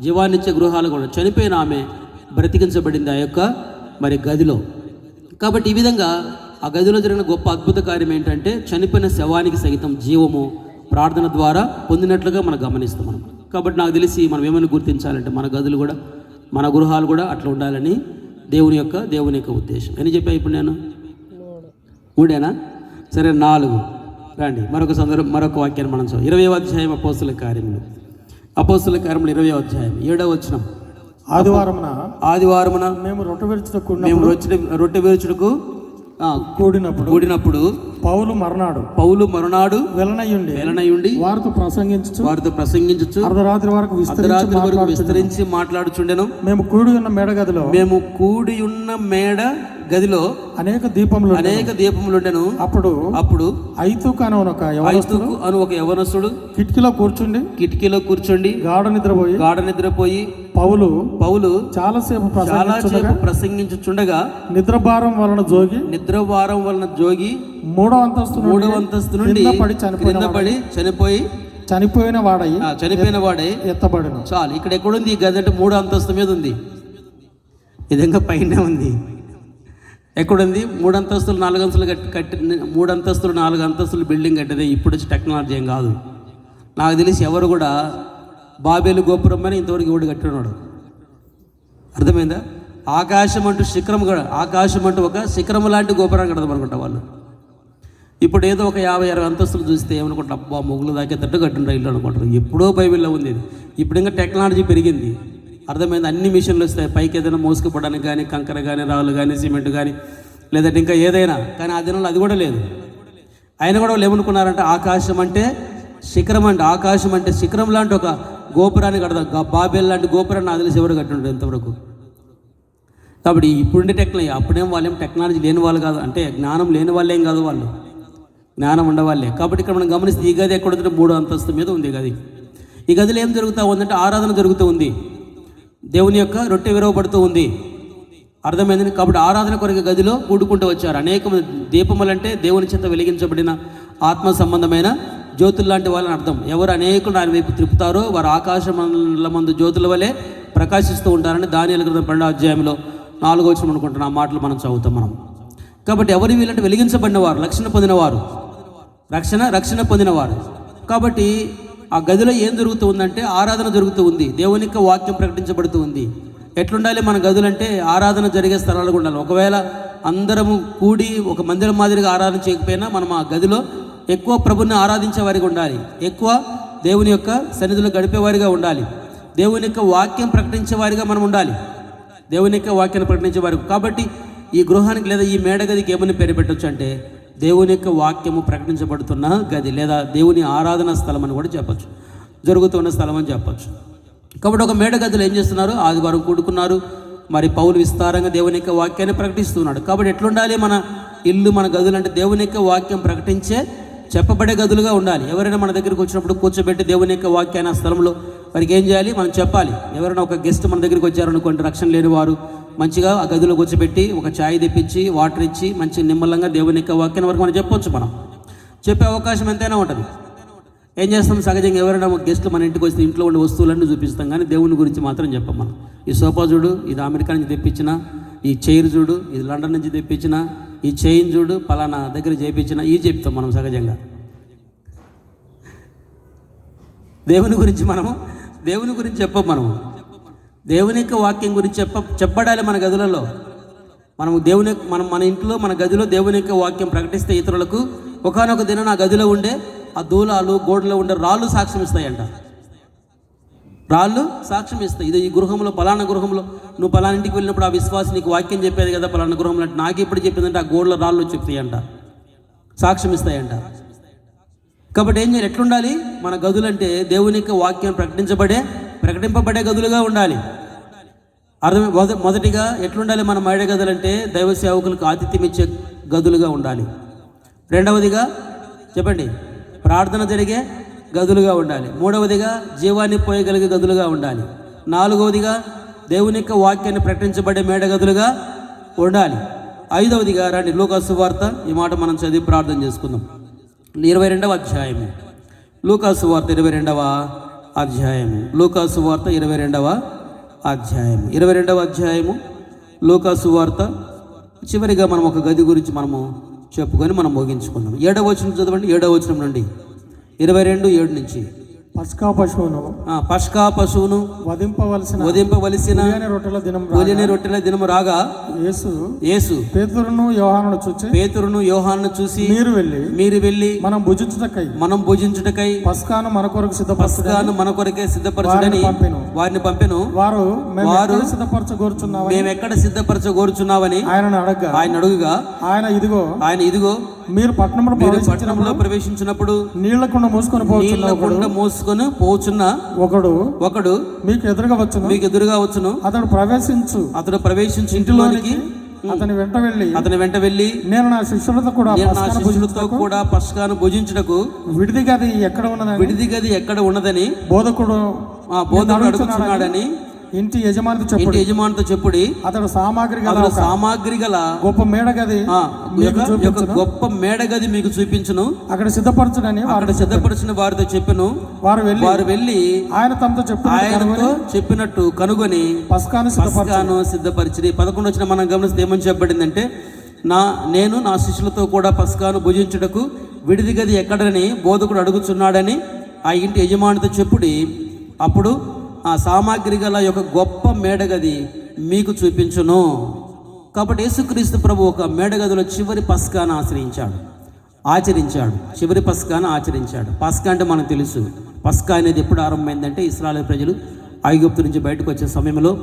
జీవాన్నిచ్చే గృహాలు కూడా చనిపోయిన ఆమె బ్రతికించబడింది ఆ యొక్క మరి గదిలో. కాబట్టి ఈ విధంగా ఆ గదిలో జరిగిన గొప్ప అద్భుత కార్యం ఏంటంటే చనిపోయిన శవానికి సైతం జీవము ప్రార్థన ద్వారా పొందినట్లుగా మనం గమనిస్తాం మనం. కాబట్టి నాకు తెలిసి మనం ఏమైనా గుర్తించాలంటే మన గదులు కూడా మన గృహాలు కూడా అట్లా ఉండాలని దేవుని యొక్క దేవుని యొక్క ఉద్దేశం. అని చెప్పా ఇప్పుడు నేను? మూడేనా? సరే నాలుగు. రండి. మరొక సందర్భం మరొక వాక్యాన్ని మనం చదువు. ఇరవై అధ్యాయం అపోస్తుల కార్యములు. అపోస్తుల కార్యములు ఇరవై అధ్యాయం. ఏడవ వచ్చిన ఆదివారమున ఆదివారమున మేము రొట్టె విరుచుటకు మేము రొట్టె రొట్టె వేర్చుడుకు ఆ, కూడినప్పుడు కూడినప్పుడు పౌలు మరణాడు పౌలు మరునాడు వెలనయ్యుండి వేలనయుండి వారితో ప్రసంగించు వారితో ప్రసంగించచ్చు అర్ధరాత్రి వరకు విస్తరించి అర్ధరాత్రి వరకు విస్తరించి మాట్లాడుచుండెను. మేము కూడి ఉన్న మేడగదిలో మేము కూడి ఉన్న మేడ గదిలో అనేక దీపములు అనేక దీపములుండెను అప్పుడు అప్పుడు ఐతుకు అనే ఒక ఐతుకు అను ఒక యవనస్తుడు కిటికీలో కూర్చుండి కిటికీలో కూర్చోండి గాఢ నిద్రపోయి గాఢ నిద్రపోయి పౌలు పౌలు చాలాసేపు చాలా ప్రసంగించుండగా సేపు ప్రసంగించుచుండగా నిద్రభారం వలన జోగి నిద్రవారం వలన జోగి మూడో అంతస్తు మూడవ అంతస్తు నుండి పడి చనిపోయిన కింద పడి చనిపోయి చనిపోయిన వాడై చనిపోయిన వాడే ఎత్తబడిన. చాలు ఇక్కడ ఎక్కడుంది ఈ గది అంటే మూడు అంతస్తు మీద ఉంది. విధంగా పైన ఉంది. ఎక్కడుంది? మూడు అంతస్తులు నాలుగు అంతస్తులు కట్టి కట్టి మూడు అంతస్తులు నాలుగు అంతస్తులు బిల్డింగ్ కట్టేది ఇప్పుడు వచ్చి టెక్నాలజీ ఏం కాదు. నాకు తెలిసి ఎవరు కూడా బాబేలు గోపురం అని ఇంతవరకు ఎవడు కట్టినాడు? అర్థమైందా? ఆకాశం అంటూ శిఖరం కూడా ఆకాశం అంటూ ఒక శిఖరం లాంటి గోపురం కడదాం అనుకుంటా వాళ్ళు. ఇప్పుడు ఏదో ఒక యాభై అరవై అంతస్తులు చూస్తే ఏమనుకుంటా అబ్బా మొగులు దాకేటట్టు కట్టిన రైళ్ళు అనుకుంటారు. ఎప్పుడో బైబిల్లో ఉంది ఇప్పుడు ఇంకా టెక్నాలజీ పెరిగింది. అర్థమైంది? అన్ని మిషన్లు వస్తాయి. పైకి ఏదైనా మోసుకుపోవడానికి కానీ కంకర కానీ రాళ్ళు కానీ సిమెంట్ కానీ లేదంటే ఇంకా ఏదైనా. కానీ ఆ దినంలో అది కూడా లేదు. ఆయన కూడా వాళ్ళు ఏమనుకున్నారంటే ఆకాశం అంటే శిఖరం అంటే ఆకాశం అంటే శిఖరం లాంటి ఒక గోపురాన్ని కడతాం బాబేల్ లాంటి గోపురాన్ని నాకు తెలిసి ఎవరు కట్టుంటారు ఇంతవరకు? కాబట్టి ఇప్పుడుండే టెక్నాలజీ అప్పుడేం వాళ్ళేం టెక్నాలజీ లేని వాళ్ళు కాదు. అంటే జ్ఞానం లేని వాళ్ళేం కాదు వాళ్ళు. జ్ఞానం ఉండవాళ్ళే. కాబట్టి ఇక్కడ మనం గమనిస్తే ఈ గది ఎక్కడ మూడు మూడో అంతస్తు మీద ఉంది గది. ఈ గదిలో ఏం జరుగుతూ ఉందంటే ఆరాధన జరుగుతూ ఉంది. దేవుని యొక్క రొట్టె విరవబడుతూ ఉంది. అర్థమైంది కాబట్టి ఆరాధన కొరకు గదిలో కూడుకుంటూ వచ్చారు. అనేక దీపములంటే దేవుని చేత వెలిగించబడిన ఆత్మ సంబంధమైన జ్యోతులు లాంటి వాళ్ళని అర్థం. ఎవరు అనేకులు ఆయన వైపు త్రిపుతారో వారు ఆకాశ మండల మందు జ్యోతుల వలె ప్రకాశిస్తూ ఉంటారని దాని గ్రంథం పన్నెండో అధ్యాయంలో నాలుగో వచ్చిన అనుకుంటున్న. ఆ మాటలు మనం చదువుతాం మనం. కాబట్టి ఎవరు వీళ్ళంటే వెలిగించబడిన వారు రక్షణ పొందినవారు రక్షణ రక్షణ పొందినవారు కాబట్టి ఆ గదిలో ఏం జరుగుతూ ఉందంటే ఆరాధన జరుగుతూ ఉంది. దేవుని యొక్క వాక్యం ప్రకటించబడుతూ ఉంది. ఎట్లుండాలి మన గదులంటే ఆరాధన జరిగే స్థలాలు ఉండాలి. ఒకవేళ అందరము కూడి ఒక మందిరం మాదిరిగా ఆరాధన చేయకపోయినా మనం ఆ గదిలో ఎక్కువ ప్రభుని ఆరాధించే వారిగా ఉండాలి. ఎక్కువ దేవుని యొక్క సన్నిధిలో గడిపేవారిగా ఉండాలి. దేవుని యొక్క వాక్యం ప్రకటించే వారిగా మనం ఉండాలి. దేవుని యొక్క వాక్యాన్ని ప్రకటించేవారు కాబట్టి ఈ గృహానికి లేదా ఈ మేడగదికి ఏమని పేరు పెట్టొచ్చు అంటే దేవుని యొక్క వాక్యము ప్రకటించబడుతున్న గది లేదా దేవుని ఆరాధన స్థలం అని కూడా చెప్పచ్చు. జరుగుతున్న స్థలం అని చెప్పచ్చు. కాబట్టి ఒక మేడ గదిలో ఏం చేస్తున్నారు? ఆదివారం కూడుకున్నారు. మరి పౌలు విస్తారంగా దేవుని యొక్క వాక్యాన్ని ప్రకటిస్తున్నాడు. కాబట్టి ఎట్లుండాలి మన ఇల్లు మన గదులు అంటే దేవుని యొక్క వాక్యం ప్రకటించే చెప్పబడే గదులుగా ఉండాలి. ఎవరైనా మన దగ్గరికి వచ్చినప్పుడు కూర్చోబెట్టి దేవుని యొక్క వాక్యాన్ని ఆ స్థలంలో వారికి ఏం చేయాలి? మనం చెప్పాలి. ఎవరైనా ఒక గెస్ట్ మన దగ్గరికి వచ్చారనుకోండి రక్షణ లేని వారు మంచిగా ఆ గదిలో కూర్చోబెట్టి ఒక ఛాయ్ తెప్పించి వాటర్ ఇచ్చి మంచి నిమ్మలంగా దేవుని యొక్క వాక్యం వరకు మనం చెప్పొచ్చు మనం. చెప్పే అవకాశం ఎంతైనా ఉంటుంది. ఏం చేస్తాం? సహజంగా ఎవరైనా ఒక గెస్ట్లు మన ఇంటికి వస్తే ఇంట్లో ఉండే వస్తువులన్నీ చూపిస్తాం కానీ దేవుని గురించి మాత్రం చెప్పం మనం. ఈ సోఫా చూడు ఇది అమెరికా నుంచి తెప్పించిన ఈ చైర్ చూడు ఇది లండన్ నుంచి తెప్పించిన ఈ చైన్ చూడు పలానా దగ్గర చేయించిన ఈ చెప్తాం మనం సహజంగా. దేవుని గురించి మనము దేవుని గురించి చెప్ప మనము. దేవుని యొక్క వాక్యం గురించి చెప్ప చెప్పడాలి మన గదులలో. మనము దేవుని మనం మన ఇంట్లో మన గదిలో దేవుని యొక్క వాక్యం ప్రకటిస్తే ఇతరులకు ఒకనొక దిన నా గదిలో ఉండే ఆ దూలాలు గోడలో ఉండే రాళ్ళు సాక్ష్యం ఇస్తాయంట. రాళ్ళు సాక్ష్యం ఇస్తాయి. ఇది ఈ గృహంలో పలానా గృహంలో. నువ్వు పలానా ఇంటికి వెళ్ళినప్పుడు ఆ విశ్వాసం నీకు వాక్యం చెప్పేది కదా పలానా గృహంలో అంటే నాకు ఎప్పుడు చెప్పిందంటే ఆ గోడలో రాళ్ళు చెప్తాయంట. సాక్ష్యం ఇస్తాయంట. కాబట్టి ఏం చేయాలి? ఎట్లుండాలి? మన గదులంటే దేవుని యొక్క వాక్యం ప్రకటించబడే ప్రకటింపబడే గదులుగా ఉండాలి. అర్థం మొద- మొదటిగా ఎట్లుండాలి మన మేడ అంటే దైవ సేవకులకు ఆతిథ్యం ఇచ్చే గదులుగా ఉండాలి. రెండవదిగా చెప్పండి ప్రార్థన జరిగే గదులుగా ఉండాలి. మూడవదిగా జీవాన్ని పోయగలిగే గదులుగా ఉండాలి. నాలుగవదిగా దేవుని యొక్క వాక్యాన్ని ప్రకటించబడే మేడ గదులుగా ఉండాలి. ఐదవదిగా రండి లోకాసు వార్త ఈ మాట మనం చదివి ప్రార్థన చేసుకుందాం. ఇరవై రెండవ అధ్యాయము. లూకాసు వార్త ఇరవై రెండవ అధ్యాయము. లూకాసు వార్త ఇరవై రెండవ అధ్యాయము. ఇరవై రెండవ అధ్యాయము లూకాసు వార్త. చివరిగా మనం ఒక గది గురించి మనము చెప్పుకొని మనం ముగించుకుందాం. ఏడవ వచనం చదవండి ఏడవ వచనం నుండి. ఇరవై రెండు ఏడు నుంచి. పస్కా పశువును ఆ, పష్కా పశువును వధింపవలసిన వధింపవలసిన రొట్టెల దినం భోజన రొట్టెల దినము రాగా యేసు యేసు పేతురును యోహానును చూచి పేతురును యోహాన్ను చూసి మీరు వెళ్ళి మీరు వెళ్ళి మనం భుజించుటకై మనం భుజించుటకై పస్కాను మన కొరకు సిద్ధపరచు పస్కాను మన కొరకే సిద్ధపరచుడని పంపెను. వారిని పంపెను. వారు వారు సిద్ధపరచగోరుచున్నామని? మేము ఎక్కడ సిద్ధపరచగోరుచున్నావని ఆయనను అడగగా ఆయన అడుగుగా ఆయన ఇదిగో ఆయన ఇదిగో మీరు పట్టణంలో మీరు పట్టణంలో ప్రవేశించినప్పుడు నీళ్ళకుండా మూసుకొని పోతున్న నీళ్ళ కుండ మోసుకొని పోచున్న ఒకడు ఒకడు మీకు ఎదురుగా వచ్చును. మీకు ఎదురుగా వచ్చును. అతడు ప్రవేశించు. అతడు ప్రవేశించి ఇంటిలోనికి అతని వెంట వెళ్ళి అతని వెంట వెళ్ళి నేను నా శిష్యులతో కూడా నా పస్కాను శిష్యులతో కూడా పస్కాను భుజించుటకు విడిది గది ఎక్కడ ఉన్నదని విడిది గది ఎక్కడ ఉన్నదని బోధకుడు ఆ బోధకుడు అడుగుతున్నాడని ఇంటి యజమానితో చెప్పు ఇంటి యజమానితో చెప్పుడి. అతడు సామాగ్రి గల సామాగ్రి గల గొప్ప మేడ గది ఆ, మీకు యొక్క- యొక్క చూపించును. గొప్ప మేడ గది మీకు చూపించును. అక్కడ సిద్ధపరచుడని అక్కడ సిద్ధపరిచిన వారితో చెప్పెను. వారు వెళ్ళి వారు వెళ్ళి ఆయన తమతో చెప్పు ఆయనతో చెప్పినట్టు కనుగొని పస్కాను పస్కాను సిద్ధపరిచి పదకొండు వచ్చిన మనం గమనిస్తే ఏమని చెప్పబడిందంటే నా నేను నా శిష్యులతో కూడా పస్కాను భుజించుటకు విడిది గది ఎక్కడని బోధకుడు అడుగుచున్నాడని ఆ ఇంటి యజమానితో చెప్పుడి. అప్పుడు ఆ సామాగ్రి గల యొక్క గొప్ప మేడగది మీకు చూపించును. కాబట్టి యేసుక్రీస్తు ప్రభు ఒక మేడగదిలో చివరి పస్కాను ఆశ్రయించాడు. ఆచరించాడు. చివరి పస్కాను ఆచరించాడు. పస్కా అంటే మనకు తెలుసు. పస్కా అనేది ఎప్పుడు ఆరంభమైందంటే ఇస్రాయల్ ప్రజలు ఐగుప్తు నుంచి బయటకు వచ్చే సమయంలో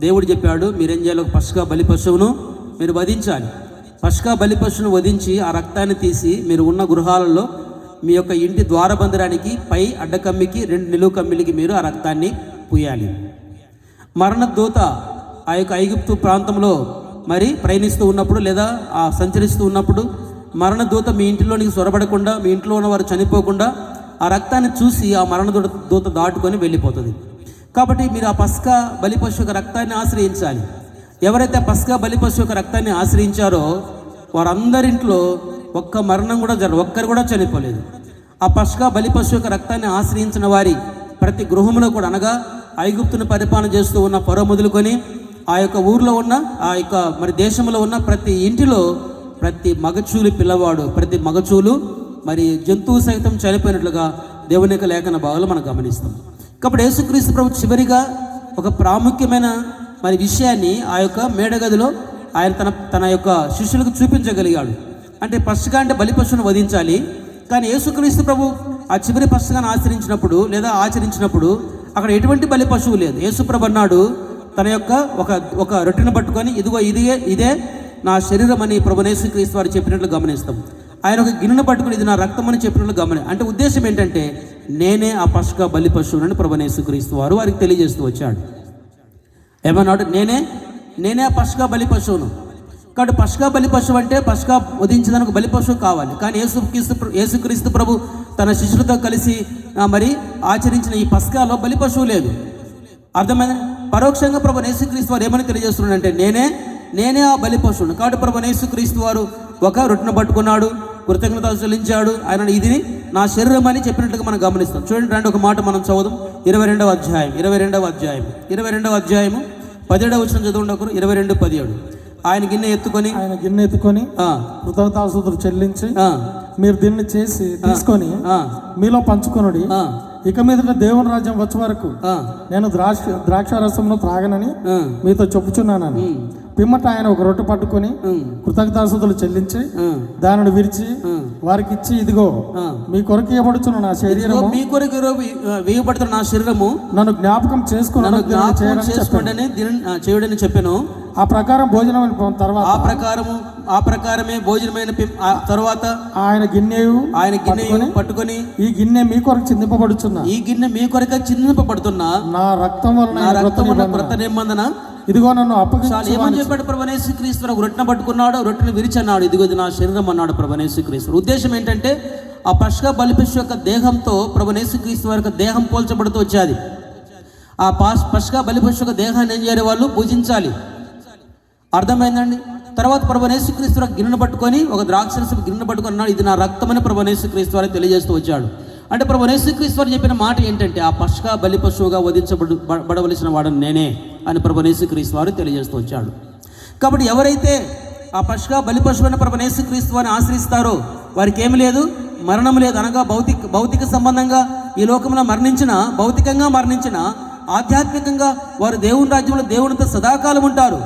దేవుడు చెప్పాడు మీరేం చేయాలి ఒక పస్కా బలి పశువును మీరు వధించాలి. పస్కా బలి పశువును వధించి ఆ రక్తాన్ని తీసి మీరు ఉన్న గృహాలలో మీ యొక్క ఇంటి ద్వారబంధరానికి పై అడ్డకమ్మికి రెండు నిలువు కమ్మిలికి మీరు ఆ రక్తాన్ని పూయాలి. మరణ దూత ఆ యొక్క ఐగుప్తు ప్రాంతంలో మరి ప్రయాణిస్తూ ఉన్నప్పుడు లేదా ఆ సంచరిస్తూ ఉన్నప్పుడు మరణ దూత మీ ఇంటిలోనికి సొరబడకుండా మీ ఇంట్లో ఉన్నవారు చనిపోకుండా ఆ రక్తాన్ని చూసి ఆ మరణ దూత దూత దాటుకొని వెళ్ళిపోతుంది. కాబట్టి మీరు ఆ పస్కా బలిపశు యొక్క రక్తాన్ని ఆశ్రయించాలి. ఎవరైతే పస్కా బలిపశు యొక్క రక్తాన్ని ఆశ్రయించారో వారందరింట్లో ఒక్క మరణం కూడా జరగదు ఒక్కరు కూడా చనిపోలేదు. ఆ పస్కా బలిపశు యొక్క రక్తాన్ని ఆశ్రయించిన వారి ప్రతి గృహంలో కూడా అనగా ఐగుప్తును పరిపాలన చేస్తూ ఉన్న పొర మొదలుకొని ఆ యొక్క ఊర్లో ఉన్న ఆ యొక్క మరి దేశంలో ఉన్న ప్రతి ఇంటిలో ప్రతి మగచూలు పిల్లవాడు ప్రతి మగచూలు మరి జంతువు సైతం చనిపోయినట్లుగా దేవుని యొక్క లేఖన భాగాలు మనం గమనిస్తాం. కాబట్టి యేసుక్రీస్తు ప్రభు చివరిగా ఒక ప్రాముఖ్యమైన మరి విషయాన్ని ఆ యొక్క మేడగదిలో ఆయన తన తన యొక్క శిష్యులకు చూపించగలిగాడు. అంటే పశుగా అంటే బలిపశువును వధించాలి. కానీ యేసుక్రీస్తు ప్రభు ఆ చివరి పశుగాను ఆచరించినప్పుడు లేదా ఆచరించినప్పుడు అక్కడ ఎటువంటి బలి పశువు లేదు. యేసుప్రభు అన్నాడు తన యొక్క ఒక ఒక రొట్టెను పట్టుకొని ఇదిగో ఇదే ఇదే నా శరీరం అని ప్రభు క్రీస్తు వారు చెప్పినట్లు గమనిస్తాం ఆయన ఒక గిన్నెను పట్టుకుని ఇది నా రక్తం అని చెప్పినట్లు గమని అంటే ఉద్దేశం ఏంటంటే నేనే ఆ పశుగా బలి పశువునని ప్రభు క్రీస్తు వారు వారికి తెలియజేస్తూ వచ్చాడు. ఏమన్నాడు? నేనే నేనే ఆ పశుగా బలి పశువును. కాబట్టి పశుగా బలి పశువు అంటే పశుగా వధించడానికి బలి పశువు కావాలి. కానీ యేసు క్రీస్తు యేసుక్రీస్తు ప్రభు తన శిష్యులతో కలిసి మరి ఆచరించిన ఈ పస్కాలో బలి పశువు లేదు. అర్థమైంది? పరోక్షంగా ప్రభు నేసుక్రీస్తు వారు ఏమని తెలియజేస్తున్నాడంటే నేనే నేనే ఆ బలి పశువును. కాబట్టి ప్రభు నేసుక్రీస్తు వారు ఒక రొట్టెను పట్టుకున్నాడు కృతజ్ఞత చెల్లించాడు. ఆయన ఇది నా శరీరం అని చెప్పినట్టుగా మనం గమనిస్తాం. చూడండి రండి ఒక మాట మనం చదువుదాం. ఇరవై రెండవ అధ్యాయం ఇరవై రెండవ అధ్యాయం ఇరవై రెండవ అధ్యాయము పదిహేడవ వచ్చిన చదువుండి ఒకరు ఇరవై రెండు పదిహేడు. ఆయన గిన్నె ఎత్తుకొని ఆయన గిన్నె ఎత్తుకొని కృతజ్ఞతాసుతులు చెల్లించి ఆ, మీరు దీన్ని చేసి తీసుకొని ఆ, మీలో పంచుకొనుడి. ఆ, ఇక మీదట దేవుని రాజ్యం వచ్చే వరకు నేను ద్రాక్ష ద్రాక్షారసమును త్రాగనని ఆ, మీతో చెప్పుచున్నానని. పిమ్మట ఆయన ఒక రొట్టె పట్టుకొని కృతజ్ఞతాసుతులు చెల్లించి దానిని విరిచి. వారికి ఇచ్చి ఇదిగో. మీ కొరకు ఇవ్వబడుచున్న నా శరీరము మీ కొరకు వేయబడుతున్న నా శరీరము నన్ను జ్ఞాపకం చేసుకుని నన్ను జ్ఞాపకం చేయడని చెప్పాను. చేసుకోండి చేయడని చెప్పాను. ఆ ప్రకారం భోజనం తర్వాత ఆ ప్రకారము ఆ ప్రకారమే భోజనమైన తర్వాత ఆయన గిన్నెయు ఆయన గిన్నె పట్టుకొని ఈ గిన్నె మీ కొరకు చిందింపబడుచున్న. ఈ గిన్నె మీ కొరక చిందింపబడుతున్న. నా రక్తం వలన నా రక్తం క్రొత్త ఉన్న నిబంధన. ఇదిగో నన్ను చాలు అప్పగించు ఏమని చెప్పాడు ప్రభనేసు క్రీస్తు రొట్టెను పట్టుకున్నాడు రొట్టెను విరిచన్నాడు. ఇదిగో ఇది నా శరీరం అన్నాడు ప్రభనేసు క్రీస్తు ఉద్దేశం ఏంటంటే ఆ పశుక బలిపశు యొక్క దేహంతో ప్రభనేసు క్రీస్తు వారి దేహం పోల్చబడుతూ వచ్చేది. ఆ పాస్ పశుక బలిపశు యొక్క దేహాన్ని ఏం చేయాలి వాళ్ళు? పూజించాలి. అర్థమైందండి? తర్వాత ప్రభు యేసుక్రీస్తు గిన్నెను పట్టుకొని ఒక ద్రాక్షరసపు గిన్నెను పట్టుకొని అన్నాడు ఇది నా రక్తమని ప్రభు యేసుక్రీస్తు తెలియజేస్తూ వచ్చాడు. అంటే ప్రభు యేసుక్రీస్తు వారు చెప్పిన మాట ఏంటంటే ఆ పశుగా బలి పశువుగా వధించబడు బడవలసిన వాడని నేనే అని ప్రభు యేసుక్రీస్తు వారు తెలియజేస్తూ వచ్చాడు. కాబట్టి ఎవరైతే ఆ పశుగా బలి పశువైన ప్రభు యేసుక్రీస్తు వారిని ఆశ్రయిస్తారో వారికి ఏమి లేదు? మరణం లేదు. అనగా భౌతిక భౌతిక సంబంధంగా ఈ లోకంలో మరణించిన భౌతికంగా మరణించిన ఆధ్యాత్మికంగా వారు దేవుని రాజ్యంలో దేవునితో సదాకాలం ఉంటారు.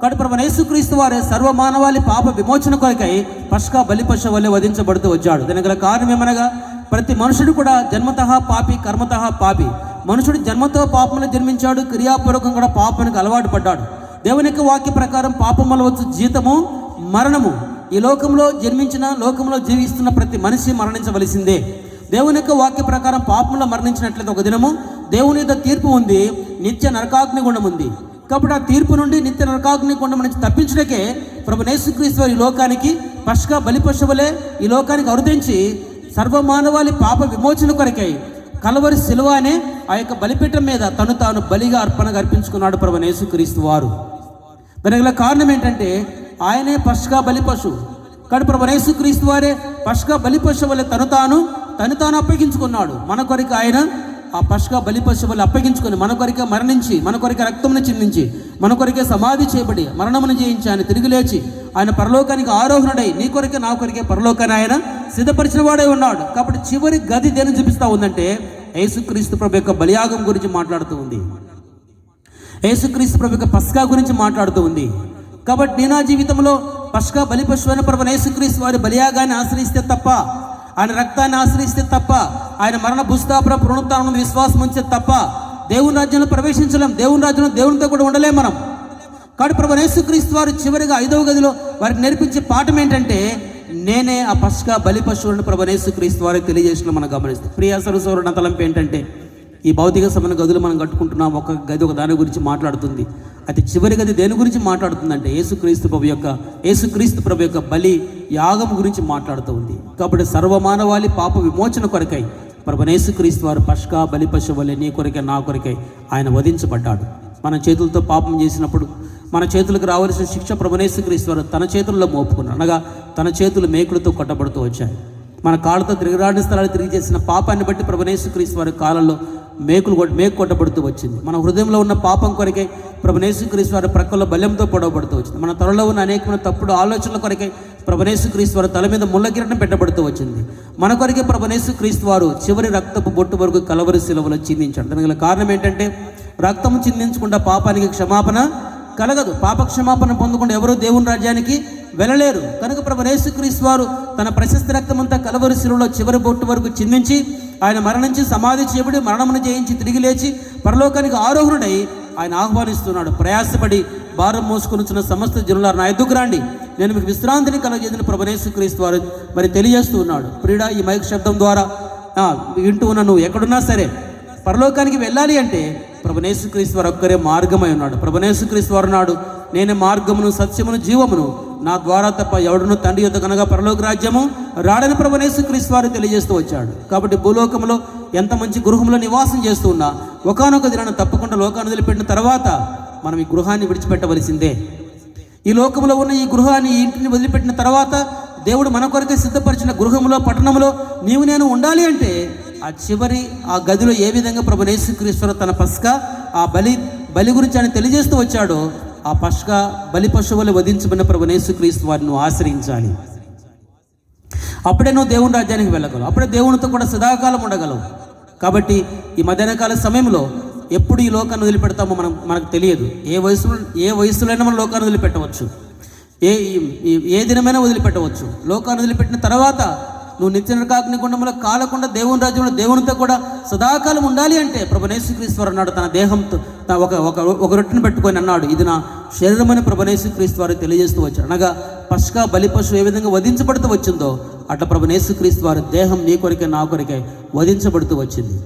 కాబట్టి ప్రభు యేసుక్రీస్తు వారే సర్వ మానవాళి పాప విమోచన కొరకై పష్కా బలి వల్లే వధించబడుతూ వచ్చాడు. దీని గల కారణం ఏమనగా ప్రతి మనుషుడు కూడా జన్మతః పాపి కర్మతః పాపి. మనుషుడు జన్మతో పాపంలో జన్మించాడు క్రియాపూర్వకం కూడా పాపానికి అలవాటు పడ్డాడు. దేవుని యొక్క వాక్య ప్రకారం పాపం వల్ల వచ్చు జీతము మరణము. ఈ లోకంలో జన్మించిన లోకంలో జీవిస్తున్న ప్రతి మనిషి మరణించవలసిందే. దేవుని యొక్క వాక్య ప్రకారం పాపంలో మరణించినట్లయితే ఒక దినము దేవుని యొక్క తీర్పు ఉంది నిత్య నరకాగ్ని గుణం ఉంది. కాబట్టి ఆ తీర్పు నుండి నిత్య నరకాగ్ని కొండ నుంచి తప్పించడకే ప్రభు నేసుక్రీస్తు ఈ లోకానికి పశుక బలి పశువులే ఈ లోకానికి అరుదించి సర్వమానవాళి పాప విమోచన కొరకై కలవరి శిలువ అనే ఆ యొక్క బలిపీఠం మీద తను తాను బలిగా అర్పణగా అర్పించుకున్నాడు ప్రభు నేసుక్రీస్తు వారు. దానికి గల కారణం ఏంటంటే ఆయనే పశుగా బలి పశువు కానీ ప్రభు నేసుక్రీస్తు వారే పశుగా బలి తను తాను తను తాను అప్పగించుకున్నాడు. మన కొరకు ఆయన ఆ పశుగా బలి పశువులు అప్పగించుకొని మన కొరికే మరణించి మన కొరికే రక్తమును చిందించి మన కొరికే సమాధి చేయబడి మరణమును జయించి ఆయన తిరిగి లేచి ఆయన పరలోకానికి ఆరోహణుడై నీ కొరికే నా కొరికే పరలోకాన్ని ఆయన సిద్ధపరిచిన వాడే ఉన్నాడు. కాబట్టి చివరి గది దేని చూపిస్తా ఉందంటే యేసుక్రీస్తు ప్రభు యొక్క బలియాగం గురించి మాట్లాడుతూ ఉంది. యేసుక్రీస్తు ప్రభు యొక్క పస్కా గురించి మాట్లాడుతూ ఉంది. కాబట్టి నీ నా జీవితంలో పష్కా బలి పశువైన ప్రభు యేసుక్రీస్తు వారి బలియాగాన్ని ఆశ్రయిస్తే తప్ప ఆయన రక్తాన్ని ఆశ్రయిస్తే తప్ప ఆయన మరణ భూస్థాపన పునరుత్నం విశ్వాసం ఉంచే తప్ప దేవుని రాజ్యంలో ప్రవేశించలేం. దేవుని రాజ్యంలో దేవునితో కూడా ఉండలేం మనం. కాబట్టి ప్రభు యేసుక్రీస్తు వారు చివరిగా ఐదవ గదిలో వారికి నేర్పించే పాఠం ఏంటంటే నేనే ఆ పష్కా బలి పశువులను ప్రభు యేసుక్రీస్తు వారికి తెలియజేసిన మనం గమనిస్తాం. ప్రియా సరస్వరుడు తలంపు ఏంటంటే ఈ భౌతిక సంబంధ గదులు మనం కట్టుకుంటున్నాం. ఒక గది ఒక దాని గురించి మాట్లాడుతుంది. అది చివరి గది దేని గురించి మాట్లాడుతుందంటే యేసుక్రీస్తు ప్రభు యొక్క యేసుక్రీస్తు ప్రభు యొక్క బలి యాగం గురించి మాట్లాడుతూ ఉంది. కాబట్టి సర్వమానవాళి పాప విమోచన కొరకై ప్రభు క్రీస్తు వారు పష్కా బలి పశువులే నీ కొరకై నా కొరకై ఆయన వధించబడ్డాడు. మన చేతులతో పాపం చేసినప్పుడు మన చేతులకు రావాల్సిన శిక్ష ప్రభనేశ్వరీశ్వరు వారు తన చేతుల్లో మోపుకున్నాడు అనగా తన చేతులు మేకులతో కొట్టబడుతూ వచ్చాయి. మన కాళ్ళతో తిరిగిరాడిన స్థలాలు తిరిగి చేసిన పాపాన్ని బట్టి ప్రభనేశ్వరీశ్వరు వారి కాలంలో మేకులు మేకు కొట్టబడుతూ వచ్చింది. మన హృదయంలో ఉన్న పాపం కొరకే ప్రభనేశ్వరీశ్వరు వారి ప్రక్కల్లో బలంతో పొడవబడుతూ వచ్చింది. మన త్వరలో ఉన్న అనేకమైన తప్పుడు ఆలోచనల కొరకే ప్రభణేసు క్రీస్తు వారు తల మీద ముళ్ళ పెట్టబడుతూ వచ్చింది. మన కొరకే క్రీస్తు వారు చివరి రక్తపు బొట్టు వరకు కలవరి సెలవులు చిందించాడు. దానికి గల కారణం ఏంటంటే రక్తము చిందించకుండా పాపానికి క్షమాపణ కలగదు. పాప క్షమాపణ పొందకుండా ఎవరు దేవుని రాజ్యానికి వెళ్ళలేరు. కనుక ప్రభు క్రీస్తు వారు తన ప్రశస్త రక్తమంతా కలవరి శిలువలో చివరి బొట్టు వరకు చిందించి ఆయన మరణించి సమాధి చేయబడి మరణమును జయించి తిరిగి లేచి పరలోకానికి ఆరోహణుడై ఆయన ఆహ్వానిస్తున్నాడు. ప్రయాసపడి భారం మోసుకొనిచున్న సమస్త జనులారు నా ఎద్దుకు రండి. నేను మీకు విశ్రాంతిని కలగజేసిన ప్రభు క్రీస్తు వారు మరి తెలియజేస్తూ ఉన్నాడు. ప్రియుడా ఈ మైక్ శబ్దం ద్వారా వింటూ ఉన్న నువ్వు ఎక్కడున్నా సరే పరలోకానికి వెళ్ళాలి అంటే ప్రభనేసుక్రీస్తు వారు ఒక్కరే మార్గమై ఉన్నాడు. ప్రభనేసుక్రీస్తు వారు నాడు నేనే మార్గమును సత్యమును జీవమును నా ద్వారా తప్ప ఎవడును తండ్రి యొక్క కనుక పరలోక రాజ్యము రాడని ప్రభనేసుక్రీస్తు వారు తెలియజేస్తూ వచ్చాడు. కాబట్టి భూలోకంలో ఎంత మంచి గృహంలో నివాసం చేస్తూ ఉన్నా ఒకనొక దినాన్ని తప్పకుండా లోకాన్ని వదిలిపెట్టిన తర్వాత మనం ఈ గృహాన్ని విడిచిపెట్టవలసిందే. ఈ లోకంలో ఉన్న ఈ గృహాన్ని ఈ ఇంటిని వదిలిపెట్టిన తర్వాత దేవుడు మన కొరకే సిద్ధపరిచిన గృహంలో పట్టణంలో నీవు నేను ఉండాలి అంటే ఆ చివరి ఆ గదిలో ఏ విధంగా ప్రభు యేసుక్రీశ్వరు తన పస్క ఆ బలి బలి గురించి ఆయన తెలియజేస్తూ వచ్చాడో ఆ పస్క బలి పశువులు వధించబడిన ప్రభు యేసుక్రీస్తు వారిని ఆశ్రయించాలి. అప్పుడే నువ్వు దేవుని రాజ్యానికి వెళ్ళగలవు. అప్పుడే దేవునితో కూడా సదాకాలం ఉండగలవు. కాబట్టి ఈ మధ్యాహ్నకాల సమయంలో ఎప్పుడు ఈ లోకాన్ని వదిలిపెడతామో మనం మనకు తెలియదు. ఏ వయసులో ఏ వయసులోనైనా మనం లోకాన్ని వదిలిపెట్టవచ్చు. ఏ ఏ దినమైనా వదిలిపెట్టవచ్చు. లోకాన్ని వదిలిపెట్టిన తర్వాత నువ్వు నిత్య నరకాగ్ని గుండంలో కాలకుండా దేవుని రాజ్యంలో దేవునితో కూడా సదాకాలం ఉండాలి అంటే ప్రభనేశ్వరీశ్వరు అన్నాడు తన దేహంతో ఒక ఒక ఒక రొట్టెను పెట్టుకొని అన్నాడు. ఇది నా శరీరమని ప్రభనేశ్వరీశ్వరు వారు తెలియజేస్తూ వచ్చారు. అనగా పష్కా బలిపశు ఏ విధంగా వధించబడుతూ వచ్చిందో అట్లా ప్రభనేశ్వరీశ్వరు వారి దేహం నీ కొరికే నా కొరికే వధించబడుతూ వచ్చింది.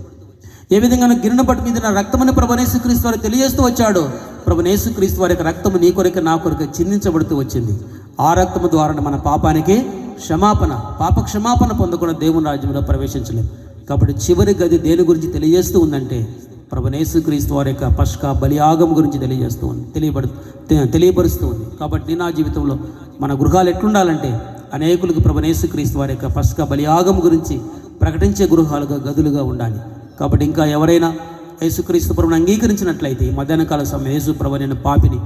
ఏ విధంగా గిరిన పట్టు మీద నా రక్తమని క్రీస్తు వారు తెలియజేస్తూ వచ్చాడు. ప్రభనేశ్వరీస్తు వారి యొక్క రక్తము నీ కొరకు నా కొరకు చిందించబడుతూ వచ్చింది. ఆ రక్తము ద్వారా మన పాపానికి క్షమాపణ పాప క్షమాపణ పొందకుండా దేవుని రాజ్యంలో ప్రవేశించలేం. కాబట్టి చివరి గది దేని గురించి తెలియజేస్తూ ఉందంటే ప్రభనేశ్వరీస్తు వారి యొక్క పష్క బలియాగం గురించి తెలియజేస్తూ ఉంది తెలియబడు తె- తెలియపరుస్తూ ఉంది. కాబట్టి నా జీవితంలో మన గృహాలు ఎట్లుండాలంటే అనేకులకు ప్రభనేశ్వరీస్తు వారి యొక్క పష్క బలియాగం గురించి ప్రకటించే గృహాలుగా గదులుగా ఉండాలి. కాబట్టి ఇంకా ఎవరైనా యేసుక్రీస్తు ప్రభుని అంగీకరించినట్లయితే ఈ మధ్యాహ్న కాల సమయం యేసుప్రభు నేను పాపిని.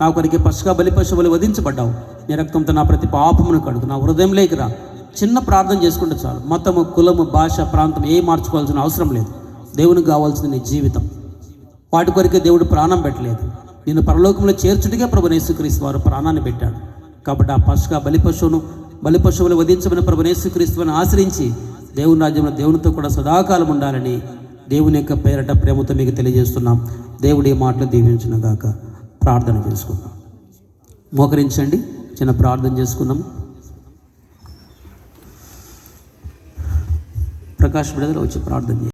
నా కొరికి పశుగా బలి పశువులు వధించబడ్డావు. నీ రక్తంతో నా ప్రతి పాపమును కడుగు. నా హృదయంలోకి రా. చిన్న ప్రార్థన చేసుకుంటే చాలు. మతము కులము భాష ప్రాంతం ఏ మార్చుకోవాల్సిన అవసరం లేదు. దేవునికి కావాల్సింది నీ జీవితం. వాటి కొరికే దేవుడు ప్రాణం పెట్టలేదు. నేను పరలోకంలో చేర్చుటిగా ప్రభు యేసుక్రీస్తు వారు ప్రాణాన్ని పెట్టాడు. కాబట్టి ఆ పశుగా బలి పశువును బలి పశువులు వధించబడిన ప్రభు యేసుక్రీస్తుని ఆశ్రయించి దేవుని రాజ్యంలో దేవునితో కూడా సదాకాలం ఉండాలని దేవుని యొక్క పేరట ప్రేమతో మీకు తెలియజేస్తున్నాం. దేవుడి మాటలు దీవించిన గాక ప్రార్థన చేసుకుందాం. మోకరించండి చిన్న ప్రార్థన చేసుకుందాం. ప్రకాష్ బిడదలు వచ్చి ప్రార్థన చేయండి.